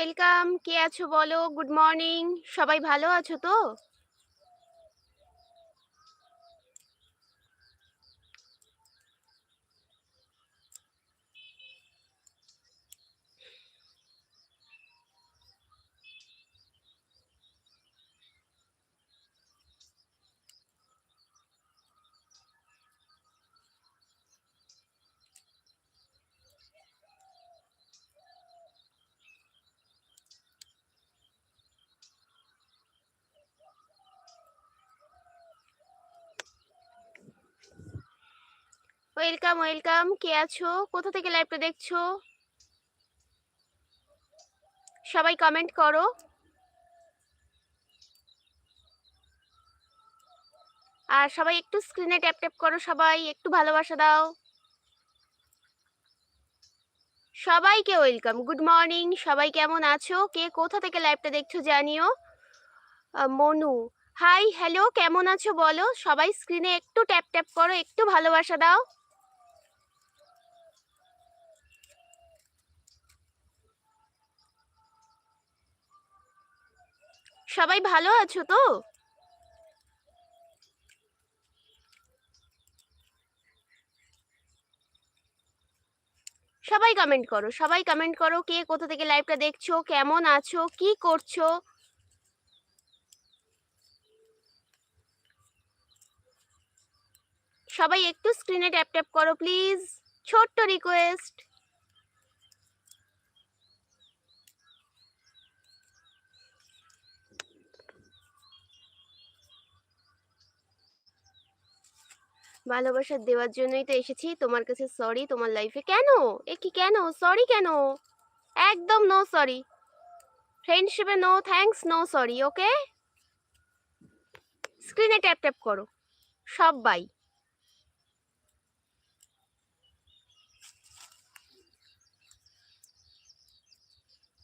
Welcome কে আছো বলো? Good morning সবাই ভালো আছো তো? ওয়েলকাম ওয়েলকাম কে আছো? কোথা থেকে লাইভটা দেখছ? সবাই কমেন্ট করো। আর সবাই একটু স্ক্রিনে ট্যাপ ট্যাপ করো সবাই, একটু ভালোবাসা দাও। সবাইকে ওয়েলকাম গুড মর্নিং সবাই কেমন আছো? কে কোথা থেকে লাইভটা দেখছ জানিও। মনু। হাই হ্যালো কেমন আছো বলো? সবাই স্ক্রিনে একটু ট্যাপ ট্যাপ করো, একটু ভালোবাসা দাও। সবাই ভালো আছো তো? সবাই কমেন্ট করো, সবাই কমেন্ট করো কে কোথা থেকে লাইভটা দেখছ, কেমন আছো, কি করছ? সবাই একটু স্ক্রিনে ট্যাপ ট্যাপ করো প্লিজ ছোট্ট রিকোয়েস্ট ভালোবাসা দেওয়ার জন্যই তো এসেছি। তোমার কাছে সরি তোমার লাইফে কেন? এ কি কেন? সরি কেন? একদম no sorry ফ্রেন্ডশিপে no thanks no sorry okay স্ক্রিনে ট্যাপ ট্যাপ করো। সবাই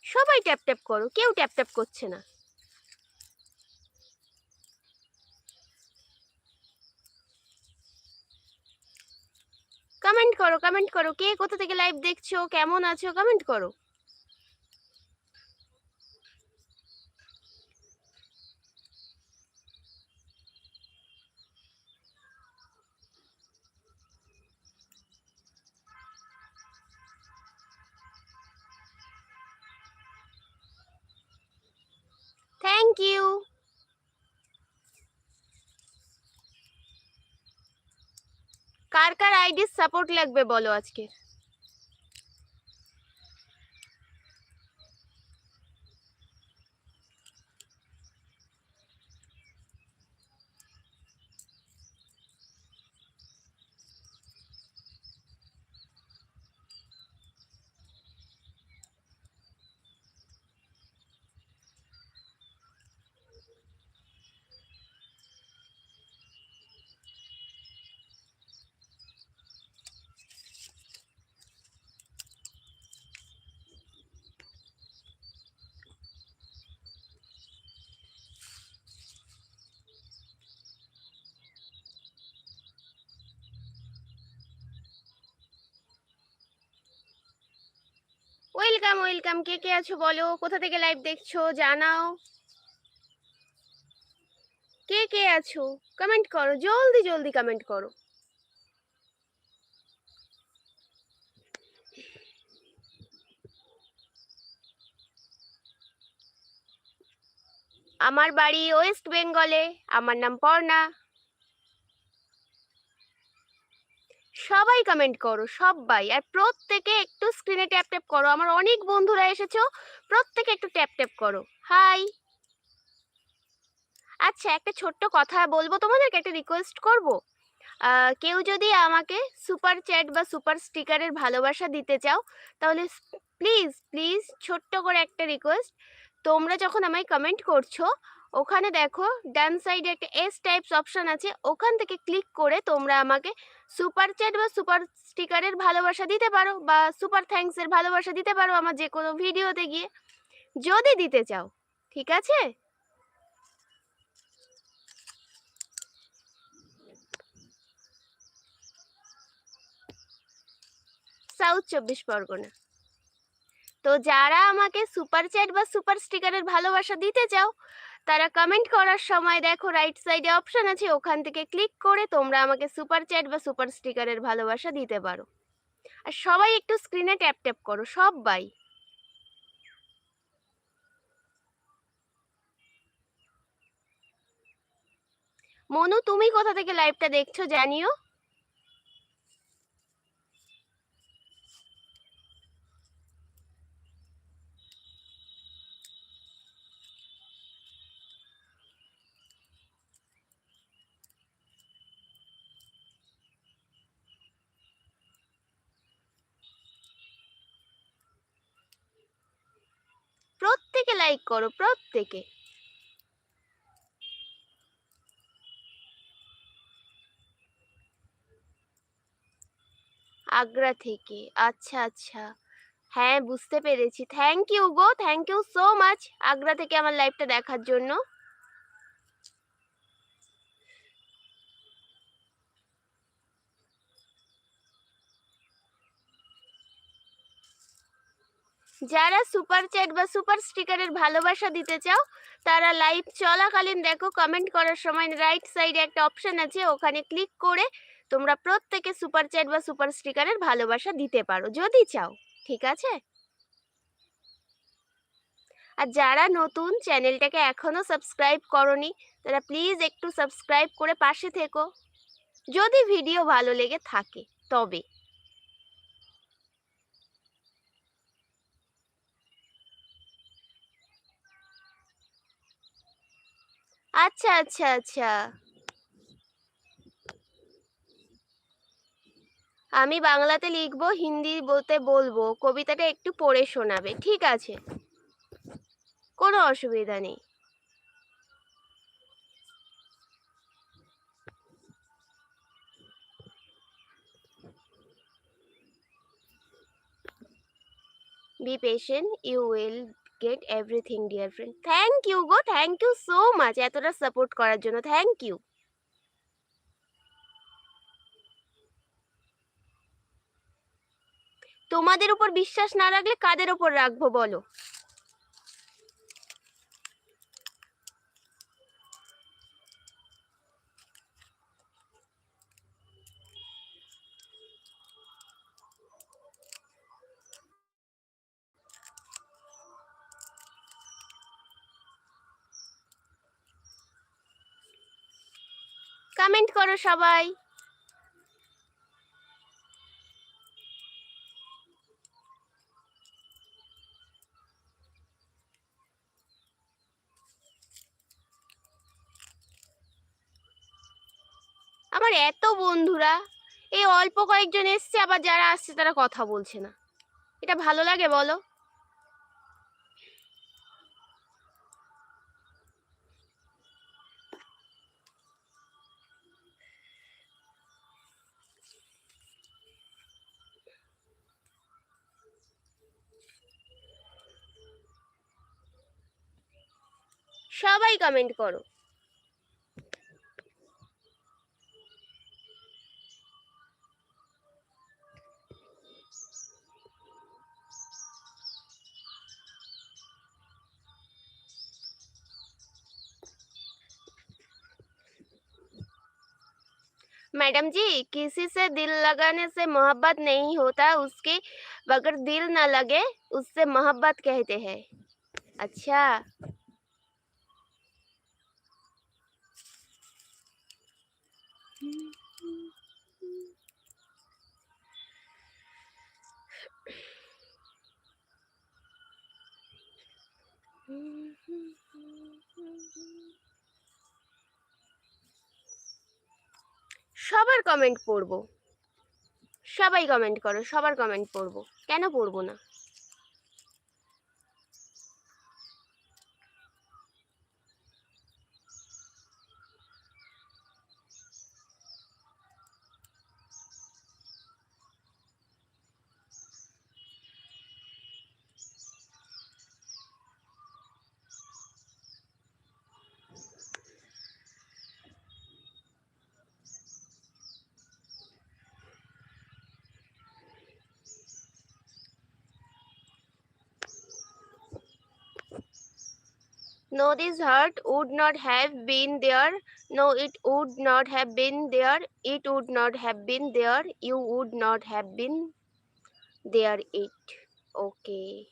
সবাই ট্যাপ ট্যাপ করো, কেউ ট্যাপ ট্যাপ করছে না। কমেন্ট করো কমেন্ট করো। কে কোথা থেকে লাইভ দেখছ? কেমন আছো? কমেন্ট করো। থ্যাংক ইউ কার কার আইডির সাপোর্ট লাগবে বলো আজকে? ওয়েলকাম ওয়েলকাম কে কে আছো বলো? কোথা থেকে লাইভ দেখছ? জানাও। কে কে আছো? কমেন্ট করো, জলদি জলদি কমেন্ট করো। আমার বাড়ি ওয়েস্ট বেঙ্গলে আমার নাম পর্ণা। সবাই কমেন্ট করো সবাই আর প্রত্যেকে একটু স্ক্রিনে ট্যাপ ট্যাপ করো। আমার অনেক বন্ধুরা এসেছ, প্রত্যেকে একটু ট্যাপ ট্যাপ করো। হাই আচ্ছা একটা ছোট্ট কথা বলব, তোমাদেরকে একটা রিকোয়েস্ট করব। কেউ যদি আমাকে সুপার চ্যাট বা সুপার স্টিকারের ভালোবাসা দিতে চাও, তাহলে প্লিজ প্লিজ ছোট্ট করে একটা রিকোয়েস্ট তোমরা যখন আমায় কমেন্ট করছ ওখানে দেখো, ডান সাইডে একটা এস টাইপস অপশন আছে, ওখান থেকে ক্লিক করে তোমরা আমাকে সুপার চ্যাট বা সুপার স্টিকারের ভালোবাসা দিতে পারো বা সুপার থ্যাঙ্কসের ভালোবাসা দিতে পারো আমার যে কোনো ভিডিওতে গিয়ে। যদি দিতে চাও, ঠিক আছে? সাউথ চব্বিশ পরগনা। তো যারা আমাকে সুপার চ্যাট বা সুপার স্টিকারের ভালোবাসা দিতে চাও তারা কমেন্ট করার সময় দেখো রাইট সাইডে অপশন আছে, ওখান থেকে ক্লিক করে তোমরা আমাকে সুপার চ্যাট বা সুপার স্টিকারের ভালোবাসা দিতে পারো। আর সবাই একটু স্ক্রিনে ট্যাপ ট্যাপ করো সবাই মনু, তুমি কোথা থেকে লাইভটা দেখছ জানিও প্রত্যেকে লাইক করো প্রত্যেকে। আগ্রা থেকে আচ্ছা আচ্ছা। হ্যাঁ বুঝতে পেরেছি। Thank you go thank you so much Agra থেকে আমার লাইভটা দেখার জন্য। যারা সুপার চ্যাট বা সুপার স্টিকারের ভালোবাসা দিতে চাও, তারা লাইভ চলাকালীন দেখো কমেন্ট করার সময় রাইট সাইডে একটা অপশান আছে, ওখানে ক্লিক করে তোমরা প্রত্যেকে সুপার চ্যাট বা সুপার স্টিকারের ভালোবাসা দিতে পারো, যদি চাও, ঠিক আছে? আর যারা নতুন চ্যানেলটাকে এখনও সাবস্ক্রাইব করনি, তারা প্লিজ একটু সাবস্ক্রাইব করে পাশে থেকো, যদি ভিডিও ভালো লেগে থাকে, তবে। আচ্ছা আচ্ছা আচ্ছা। আমি বাংলাতে লিখব হিন্দি বলতে বলব, কবিতাটা একটু পড়ে শোনাবে, ঠিক আছে? কোনো অসুবিধা নেই। Be patient, you will get everything, dear friend. Thank you go, thank you so much এতটা সাপোর্ট করার জন্য, থ্যাংক ইউ। তোমাদের উপর বিশ্বাস না রাখলে কাদের উপর রাখব বলো? কমেন্ট করো সবাই। আমার এত বন্ধুরা, এই অল্প কয়েকজন এসছে, আবার যারা আসছে তারা কথা বলছে না। এটা ভালো লাগে বলো? সবাই কমেন্ট করো मैडम जी किसी से दिल लगाने से मोहब्बत नहीं होता उसके बगैर दिल ना लगे उससे मोहब्बत कहते हैं अच्छा সবার কমেন্ট পড়ব। সবাই কমেন্ট করো সবার কমেন্ট পড়ব। কেন পড়ব না? No, this hurt would not have been there. No, it would not have been there. It would not have been there. You would not have been there. It. Okay.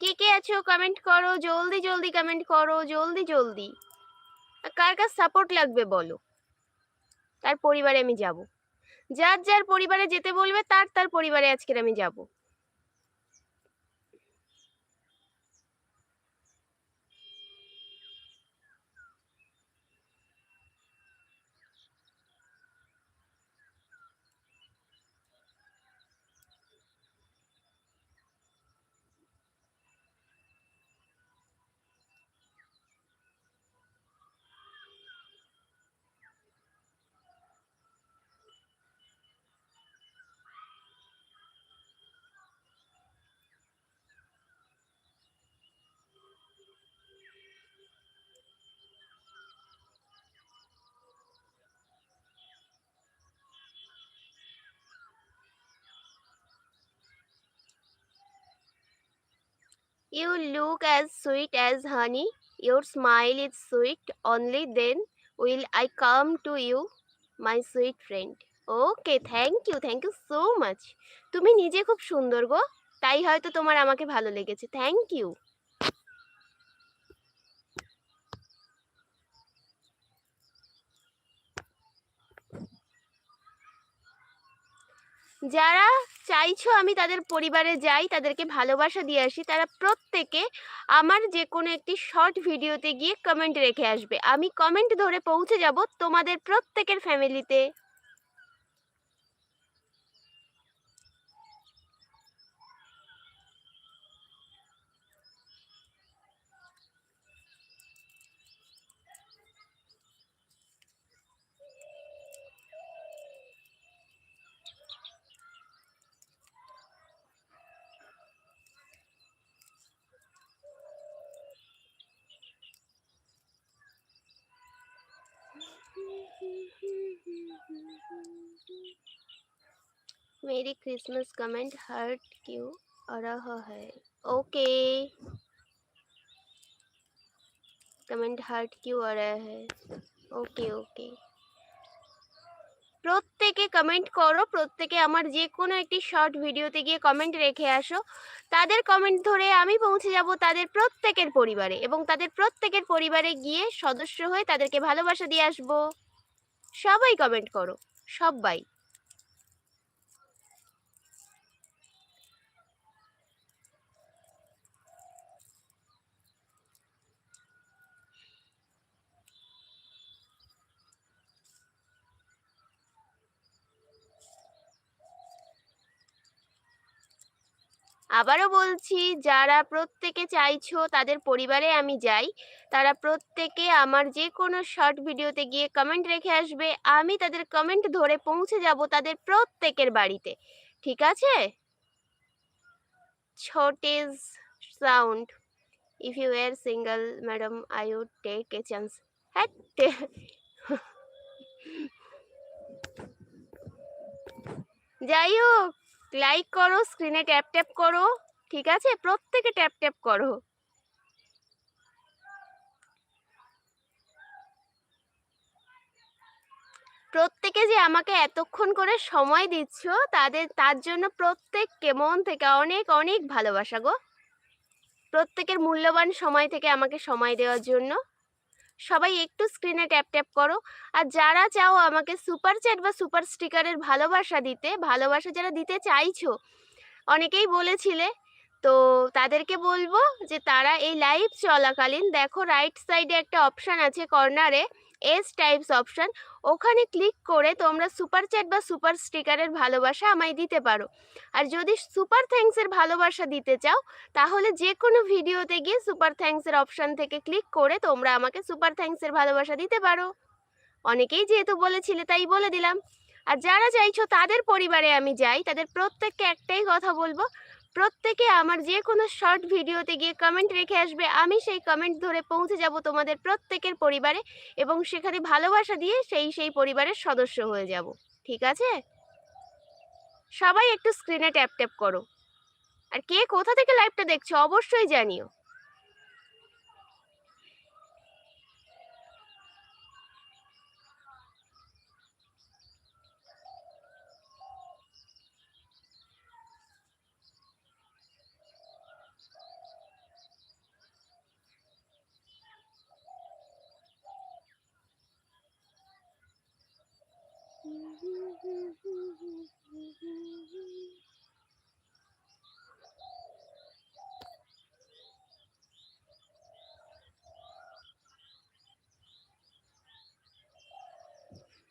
কে কে আছো? Comment করো, জলদি জলদি comment করো, জলদি জলদি। কার কার support লাগবে বলো? তার পরিবারে আমি যাব। যার যার পরিবারে যেতে বলবে, তার তার পরিবারে আজকের আমি যাব। You look as sweet as honey. Your smile is sweet. Only then will I come to you, my sweet friend. Okay thank you thank you so much তুমি নিজে খুব সুন্দর গো তাই হয়তো তোমার আমাকে ভালো লেগেছে থ্যাংক ইউ যারা চাইছো আমি তাদের পরিবারে যাই, তাদেরকে ভালোবাসা দিয়ে আসি, তারা প্রত্যেকে আমার যে কোনো একটি শর্ট ভিডিওতে গিয়ে কমেন্ট রেখে আসবে। আমি কমেন্ট ধরে পৌঁছে যাব তোমাদের প্রত্যেকের ফ্যামিলিতে मेरी क्रिसमस कमेंट हर्ट क्यों आ रहा है ओके कमेंट हर्ट क्यों आ रहा है ওকে ওকে প্রত্যেকে কমেন্ট করো প্রত্যেকে আমার যে কোনো একটি শর্ট ভিডিওতে গিয়ে কমেন্ট রেখে আসো তাদের কমেন্ট ধরে আমি পৌঁছে যাব তাদের প্রত্যেকের পরিবারে এবং তাদের প্রত্যেকের পরিবারে গিয়ে সদস্য হয়ে তাদেরকে ভালোবাসা দিয়ে আসবো সবাই কমেন্ট করো সবাই আবারও বলছি, যারা প্রত্যেকে চাইছো তাদের পরিবারে আমি যাই। তারা প্রত্যেকে আমার যে কোনো শর্ট ভিডিওতে গিয়ে কমেন্ট রেখে আসবে। আমি তাদের কমেন্ট ধরে পৌঁছে যাব তাদের প্রত্যেকের বাড়িতে। ঠিক আছে? Is sound if you are single madam I would take a chance হ্যাঁ যাই হোক। লাইক করো স্ক্রিনে ট্যাপ ট্যাপ করো, ঠিক আছে? প্রত্যেকে ট্যাপ ট্যাপ করো। প্রত্যেকে যে আমাকে এতক্ষণ করে সময় দিচ্ছ, তাদের, তার জন্য প্রত্যেককে মন থেকে অনেক অনেক ভালোবাসা গো। প্রত্যেকের মূল্যবান সময় থেকে আমাকে সময় দেওয়ার জন্য। সবাই একটু স্ক্রিনে ট্যাপ ট্যাপ করো। আর যারা চাও আমাকে সুপার চ্যাট বা সুপার স্টিকারের ভালোবাসা দিতে, ভালোবাসা যারা দিতে চাইছো, অনেকেই বলেছিলে, তো তাদেরকে বলব যে তারা এই লাইভ চলাকালীন দেখো রাইট সাইডে একটা অপশান আছে কর্নারে এস টাইপস অপশান ওখানে ক্লিক করে তোমরা সুপার চ্যাট বা সুপার স্টিকারের ভালোবাসা আমায় দিতে পারো। আর যদি সুপার থ্যাঙ্কসের ভালোবাসা দিতে চাও, তাহলে যে কোনো ভিডিওতে গিয়ে সুপার থ্যাঙ্কসের অপশান থেকে ক্লিক করে তোমরা আমাকে সুপার থ্যাঙ্কসের ভালোবাসা দিতে পারো। অনেকেই যেহেতু বলেছিলে, তাই বলে দিলাম। আর যারা চাইছো তাদের পরিবারে আমি যাই, তাদের প্রত্যেককে একটাই কথা বলব প্রত্যেকে আমার যে কোনো শর্ট ভিডিওতে গিয়ে কমেন্ট রেখে আসবে। আমি সেই কমেন্ট ধরে পৌঁছে যাব তোমাদের প্রত্যেকের পরিবারে এবং সেখানে ভালোবাসা দিয়ে সেই সেই পরিবারের সদস্য হয়ে যাব। ঠিক আছে? সবাই একটু স্ক্রিনে ট্যাপ ট্যাপ করো। আর কে কোথা থেকে লাইভটা দেখছ অবশ্যই জানিও।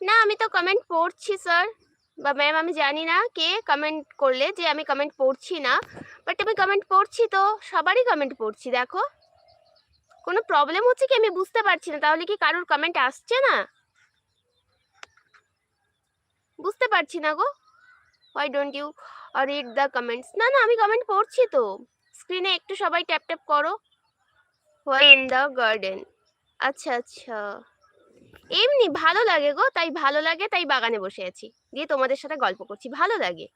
না, আমি তো কমেন্ট পড়ছি স্যার বা ম্যাম আমি জানি না কে কমেন্ট করলে যে আমি কমেন্ট পড়ছি না। বাট আমি কমেন্ট পড়ছি তো, সবারই কমেন্ট পড়ছি, দেখো। কোনো প্রবলেম হচ্ছে কি? আমি বুঝতে পারছি না। তাহলে কি কারোর কমেন্ট আসছে না? বুঝতে পারছি না গো। Why don't you read the comments না না, আমি কমেন্ট পড়ছি তো। স্ক্রিনে একটু সবাই ট্যাপ ট্যাপ করো। হোয়াই ইন দ্য গার্ডেন আচ্ছা আচ্ছা। এমনি ভালো লাগে গো, তাই ভালো লাগে, তাই বাগানে বসে আছি। দিয়ে তোমাদের সাথে গল্প করছি, ভালো লাগে।